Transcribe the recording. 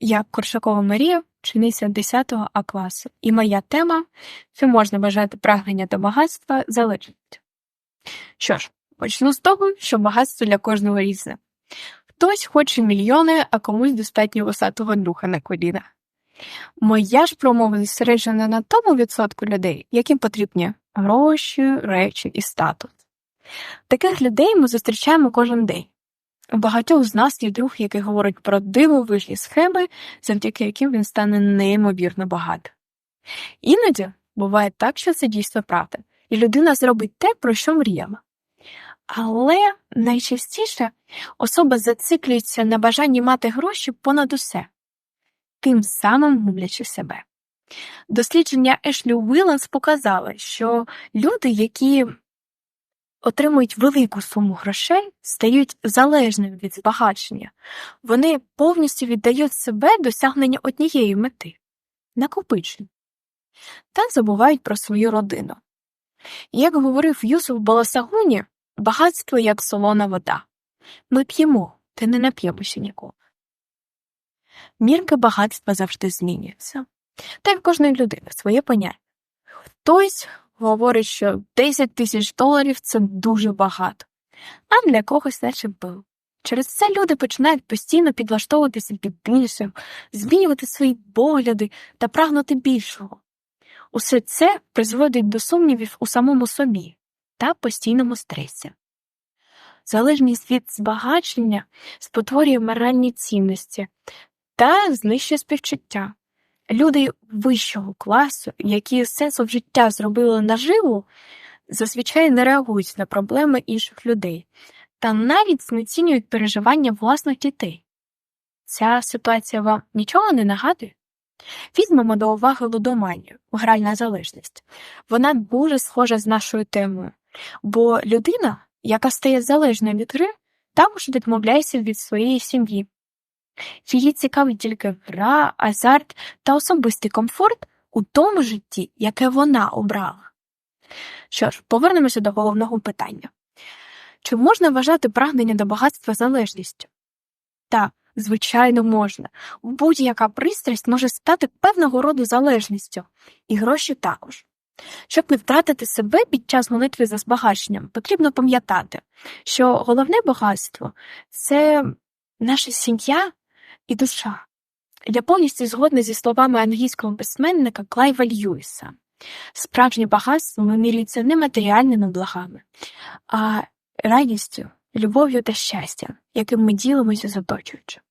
Я Коршакова Марія, учениця 10 А класу, і моя тема чи можна бажати прагнення до багатства залежність. Що ж, почну з того, що багатство для кожного різне. Хтось хоче мільйони, а комусь достатньо висатого духа на колінах. Моя ж промова зосереджена на тому відсотку людей, яким потрібні гроші, речі і статус. Таких людей ми зустрічаємо кожен день. У багатьох з нас є друг, який говорить про дивовижні схеми, завдяки яким він стане неймовірно багатим. Іноді буває так, що це дійсно правда, і людина зробить те, про що мріяла. Але найчастіше особа зациклюється на бажанні мати гроші понад усе, тим самим гублячи себе. Дослідження Ешлі Уіланс показали, що люди, які отримують велику суму грошей, стають залежними від збагачення, вони повністю віддають себе досягненню однієї мети накопичення, та забувають про свою родину. Як говорив Юсуф Баласагуні, багатство як солона вода. Ми п'ємо, та не нап'ємося ніколи. Мірка багатства завжди змінюється. Та й в кожної людини своє поняття. Хтось говорить, що 10 тисяч доларів це дуже багато, а для когось наче бив. Через це люди починають постійно підлаштовуватися під більшим, змінювати свої погляди та прагнути більшого. Усе це призводить до сумнівів у самому собі та постійному стресі. Залежність від збагачення спотворює моральні цінності та знищує співчуття. Люди вищого класу, які сенсом життя зробили наживу, зазвичай не реагують на проблеми інших людей та навіть знецінюють переживання власних дітей. Ця ситуація вам нічого не нагадує? Візьмемо до уваги лудоманію, гральна залежність. Вона дуже схожа з нашою темою, бо людина, яка стає залежною від гри, також відмовляється від своєї сім'ї. Її цікавить тільки гра, азарт та особистий комфорт у тому житті, яке вона обрала. Що ж, повернемося до головного питання чи можна вважати прагнення до багатства залежністю? Так, звичайно, можна. Будь-яка пристрасть може стати певного роду залежністю, і гроші також. Щоб не втратити себе під час молитви за збагаченням, потрібно пам'ятати, що головне багатство це наша сім'я і душа. Я повністю згодна зі словами англійського письменника Клайва Льюіса. Справжнє багатство вимірюється не матеріальними благами, а радістю, любов'ю та щастям, яким ми ділимося з оточуючим.